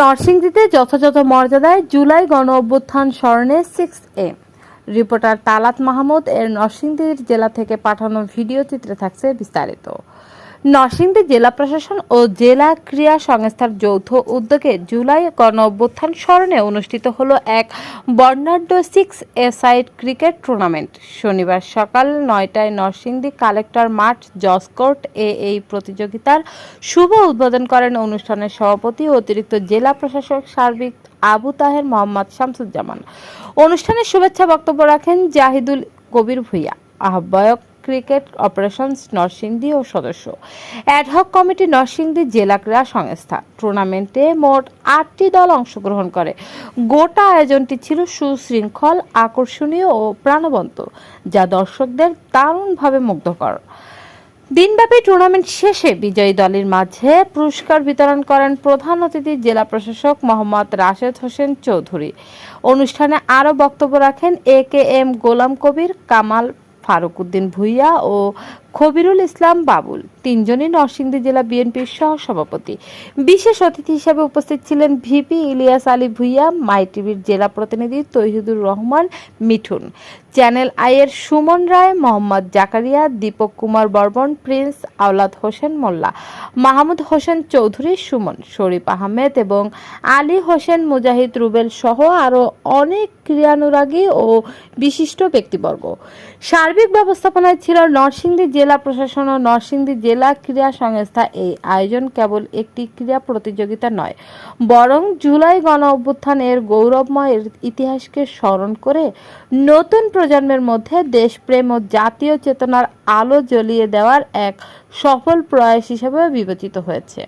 নরসিংদীতে যথাযথ মর্যাদায় জুলাই গণ অভ্যুত্থান স্মরণে six A reporter Talat Mahmud এর নরসিংদীর জেলা থেকে পাঠানো ভিডিও চিত্রে থাকছে বিস্তারিত। নরসিংদী জেলা প্রশাসন ও জেলা ক্রীড়া সংস্থার যৌথ উদ্যোগে জুলাই গণ অভ্যুত্থান স্মরণে অনুষ্ঠিত হলো এক বর্ণাঢ্য six A side cricket tournament. শনিবার সকাল নয়টায় নরসিংদী কালেক্টর মাঠ জসকোর্ট এ এই প্রতিযোগিতার শুভ উদ্বোধন করেন অনুষ্ঠানের সভাপতি অতিরিক্ত জেলা প্রশাসক সার্বিক আবু তাহের মোহাম্মদ শামসুজ্জামান। অনুষ্ঠানের শুভেচ্ছা বক্তব্য রাখেন জাহিদুল কবির ভুইয়া। আহ্বায়ক ক্রিকেট অপারেশনস নরসিংদী ও সদস্য। অ্যাডহক কমিটি নরসিংদী জেলা ক্রীড়া সংস্থা। টুর্নামেন্টে মোট আটটি দল অংশগ্রহণ করে। গোটা আয়োজনটি ছিল সুশৃঙ্খল, আকর্ষণীয় ও প্রাণবন্ত, যা দর্শকদের দারুণভাবে মুগ্ধকর দিনব্যাপী টুর্নামেন্ট শেষে বিজয়ী দলের মাঝে পুরস্কার বিতরণ করেন প্রধান অতিথি জেলা প্রশাসক মোহাম্মদ রাশেদ হোসেন চৌধুরী। অনুষ্ঠানে আরও বক্তব্য রাখেন A K M Golam Kabir, Kamal Faruk Uddin Bhuiya ও খবিরুল ইসলাম বাবুল, তিনজনই নরসিংদী জেলা বিএনপির সহ সভাপতি বিশেষ অতিথি হিসেবে উপস্থিত ছিলেন ভিপি ইলিয়াস আলী ভুইয়া, মাই টিভির জেলা প্রতিনিধি তহিদুর রহমান মিঠুন। চ্যানেল আইয়ের সুমন রায়, মোহাম্মদ জাকারিয়া, দীপক কুমার বর্মন, প্রিন্স আওলাদ হোসেন মোল্লা, মাহমুদ হোসেন চৌধুরী, সুমন, শরীফ আহমেদ এবং আলী হোসেন মুজাহিদ রুবেল সহ আরও অনেক ক্রীড়ানুরাগী ও বিশিষ্ট ব্যক্তিবর্গ। সার্বিক ব্যবস্থাপনায় ছিল নরসিংদী জেলা প্রশাসন ও নরসিংদী জেলা ক্রীড়া সংস্থা এই আয়োজন কেবল একটি ক্রীড়া প্রতিযোগিতা নয়, বরং জুলাই গণ অভ্যুত্থানের গৌরবময় ইতিহাসকে স্মরণ করে নতুন প্রজন্মের মধ্যে দেশপ্রেম ও জাতীয় চেতনার আলো জ্বলিয়ে দেওয়ার এক সফল প্রয়াস হিসেবে বিবেচিত হয়েছে।